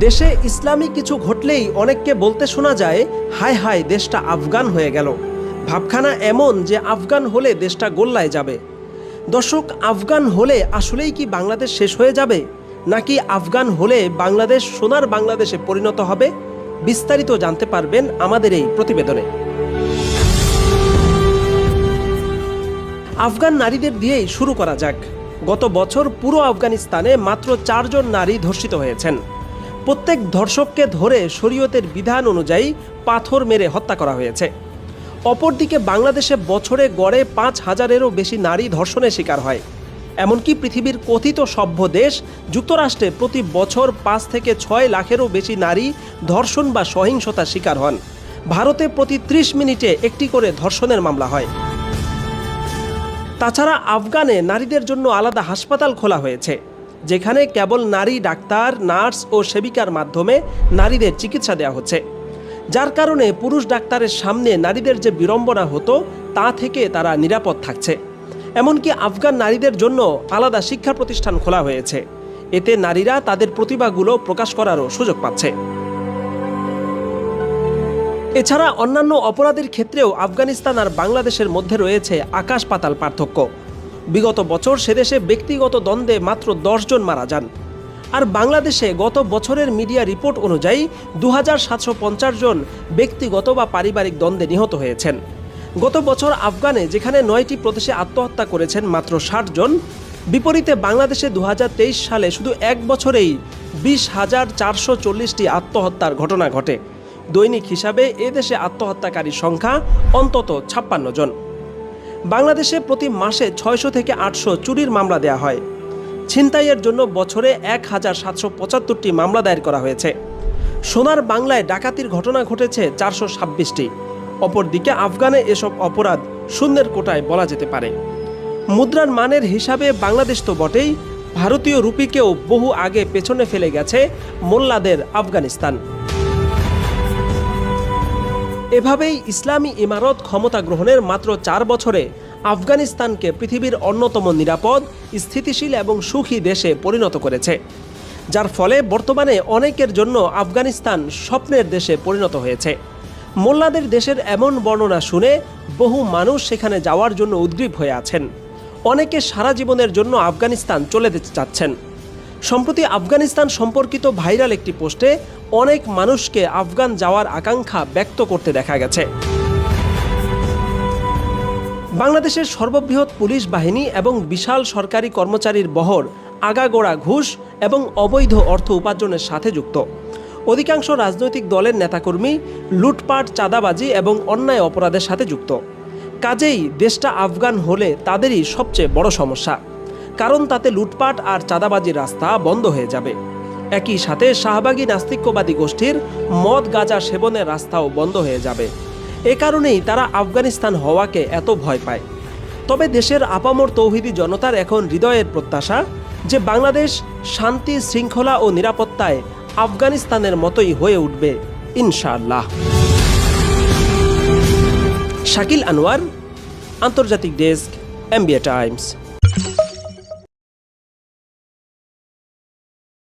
দেশে ইসলামী কিছু ঘটলেই অনেককে বলতে শোনা যায়, হায় হায়, দেশটা আফগান হয়ে গেল। ভাবখানা এমন যে আফগান হলে দেশটা গোল্লায় যাবে। দর্শক, আফগান হলে আসলেই কি বাংলাদেশ শেষ হয়ে যাবে? নাকি আফগান হলে বাংলাদেশ সোনার বাংলাদেশে পরিণত হবে? বিস্তারিত জানতে পারবেন আমাদের এই প্রতিবেদনে। আফগান নারীদের দিয়েই শুরু করা যাক। গত বছর পুরো আফগানিস্তানে মাত্র চারজন নারী ধর্ষিত হয়েছেন। প্রত্যেক ধর্ষককে ধরে শরীয়তের বিধান অনুযায়ী পাথর মেরে হত্যা করা হয়েছে। অপরদিকে বাংলাদেশে বছরে গড়ে পাঁচ হাজারেরও বেশি নারী ধর্ষণের শিকার হয়। এমনকি পৃথিবীর কথিত সভ্য দেশ যুক্তরাষ্ট্রে প্রতি বছর পাঁচ থেকে ছয় লাখেরও বেশি নারী ধর্ষণ বা সহিংসতার শিকার হন। ভারতে প্রতি ত্রিশ মিনিটে একটি করে ধর্ষণের মামলা হয়। তাছাড়া আফগানে নারীদের জন্য আলাদা হাসপাতাল খোলা হয়েছে। যেখানে কেবল নারী ডাক্তার, নার্স ও সেবিকার মাধ্যমে নারীদের চিকিৎসা দেওয়া হচ্ছে। যার কারণে পুরুষ ডাক্তারের সামনে নারীদের যে বিড়ম্বনা হতো, তা থেকে তারা নিরাপদ থাকছে। এমনকি আফগান নারীদের জন্য আলাদা শিক্ষা প্রতিষ্ঠান খোলা হয়েছে। এতে নারীরা তাদের প্রতিভাগুলো প্রকাশ করারও সুযোগ পাচ্ছে। এছাড়া অন্যান্য অপরাধের ক্ষেত্রেও আফগানিস্তান আর বাংলাদেশের মধ্যে রয়েছে আকাশ পাতাল পার্থক্য। বিগত বছর সেদেশে ব্যক্তিগত দ্বন্দ্বে মাত্র জন মারা যান। আর বাংলাদেশে গত বছরের মিডিয়া রিপোর্ট অনুযায়ী দু হাজার সাতশো পঞ্চাশ জন ব্যক্তিগত বা পারিবারিক দ্বন্দ্বে নিহত হয়েছেন। গত বছর আফগানে যেখানে নয়টি প্রদেশে আত্মহত্যা করেছেন মাত্র ষাট জন, বিপরীতে বাংলাদেশে দু হাজার তেইশ সালে শুধু এক বছরেই বিশ হাজার চারশো চল্লিশটি আত্মহত্যার ঘটনা ঘটে। দৈনিক হিসাবে এ দেশে আত্মহত্যাকারী সংখ্যা অন্তত ছাপ্পান্ন জন। বাংলাদেশে প্রতি মাসে ছয়শো থেকে আটশো চুরির মামলা দেওয়া হয়। ছিনতাইয়ের জন্য বছরে এক হাজার সাতশো পঁচাত্তরটি মামলা দায়ের করা হয়েছে। সোনার বাংলায় ডাকাতির ঘটনা ঘটেছে চারশো ছাব্বিশটি। অপরদিকে আফগানে এসব অপরাধ শূন্যের কোটায় বলা যেতে পারে। মুদ্রার মানের হিসাবে বাংলাদেশ তো বটেই, ভারতীয় রুপিকেও বহু আগে পেছনে ফেলে গেছে মোল্লাদের আফগানিস্তান। এভাবেই ইসলামী ইমারত ক্ষমতা গ্রহণের মাত্র চার বছরে আফগানিস্তানকে পৃথিবীর অন্যতম নিরাপদ, স্থিতিশীল এবং সুখী দেশে পরিণত করেছে। যার ফলে বর্তমানে অনেকের জন্য আফগানিস্তান স্বপ্নের দেশে পরিণত হয়েছে। মোল্লাদের দেশের এমন বর্ণনা শুনে বহু মানুষ সেখানে যাওয়ার জন্য উদ্গ্রীব হয়ে আছেন। অনেকে সারা জীবনের জন্য আফগানিস্তান চলে যেতে চাচ্ছেন। সম্প্রতি আফগানিস্তান সম্পর্কিত ভাইরাল একটি পোস্টে অনেক মানুষকে আফগান যাওয়ার আকাঙ্ক্ষা ব্যক্ত করতে দেখা গেছে। বাংলাদেশের সর্ববৃহৎ পুলিশ বাহিনী এবং বিশাল সরকারি কর্মচারীর বহর, আগাগোড়া ঘুষ এবং অবৈধ অর্থ উপার্জনের সাথে যুক্ত। অধিকাংশ রাজনৈতিক দলের নেতাকর্মী লুটপাট, চাঁদাবাজি এবং অন্যায় অপরাধের সাথে যুক্ত। কাজেই দেশটা আফগান হলে তাদেরই সবচেয়ে বড় সমস্যা। কারণ তাতে লুটপাট আর চাঁদাবাজির রাস্তা বন্ধ হয়ে যাবে। একই সাথে শাহবাগী নাস্তিক্যবাদী গোষ্ঠীর মদ গাঁজা সেবনের রাস্তাও বন্ধ হয়ে যাবে। এ কারণেই তারা আফগানিস্তান হওয়াকে এত ভয় পায়। তবে দেশের আপামর তৌহিদি জনতার এখন হৃদয়ের প্রত্যাশা যে বাংলাদেশ শান্তি, শৃঙ্খলা ও নিরাপত্তায় আফগানিস্তানের মতোই হয়ে উঠবে, ইনশাআল্লাহ। শাকিল আনোয়ার, আন্তর্জাতিক ডেস্ক, এমবিএ টাইমস।